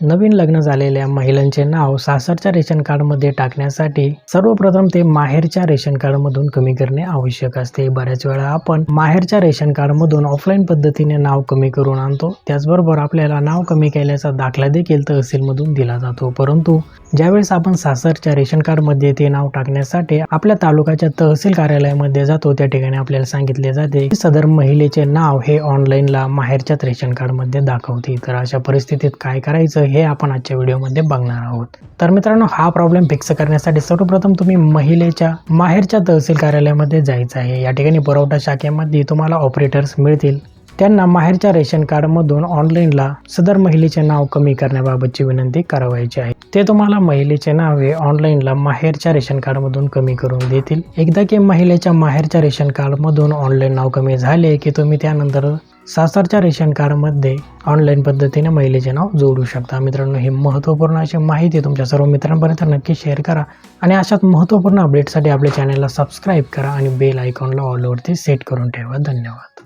नवीन लग्न झालेल्या महिलांचे नाव सासरच्या रेशन कार्डमध्ये टाकण्यासाठी सर्वप्रथम ते माहेरच्या रेशन कार्डमधून कमी करणे आवश्यक असते. बऱ्याच वेळा आपण माहेरच्या रेशन कार्डमधून ऑफलाईन पद्धतीने नाव कमी करून आणतो. त्याचबरोबर आपल्याला नाव कमी केल्याचा दाखला देखील तहसीलमधून दिला जातो. परंतु ज्यावेळेस आपण सासरच्या रेशन कार्डमध्ये ते नाव टाकण्यासाठी आपल्या तालुक्याच्या तहसील कार्यालयामध्ये जातो त्या ठिकाणी आपल्याला सांगितले जाते की सदर महिलेचे नाव हे ऑनलाईनला माहेरच्याच रेशन कार्डमध्ये दाखवते. तर अशा परिस्थितीत काय करायचं हे आपण आजच्या व्हिडिओमध्ये बघणार आहोत. तर मित्रांनो हा प्रॉब्लेम फिक्स करण्यासाठी सर्वप्रथम तुम्ही महिलेच्या माहेरच्या तहसील कार्यालयामध्ये जायचं आहे. या ठिकाणी पुरवठा शाखेमध्ये तुम्हाला ऑपरेटर्स मिळतील. त्यांना माहेरच्या रेशन कार्डमधून ऑनलाईनला सदर महिलेचे नाव कमी करण्याबाबतची विनंती करावायची आहे. ते तुम्हाला महिलेचे नावे ऑनलाईनला माहेरच्या रेशन कार्डमधून कमी करून देतील. एकदा की महिलेच्या माहेरच्या रेशन कार्डमधून ऑनलाईन नाव कमी झाले की तुम्ही त्यानंतर सासरच्या रेशन कार्डमध्ये ऑनलाईन पद्धतीने महिलेचे नाव जोडू शकता. मित्रांनो ही महत्त्वपूर्ण अशी माहिती तुमच्या सर्व मित्रांपर्यंत नक्की शेअर करा आणि अशाच महत्त्वपूर्ण अपडेटसाठी आपल्या चॅनलला सबस्क्राईब करा आणि बेल आयकॉनला ऑलवरती सेट करून ठेवा. धन्यवाद.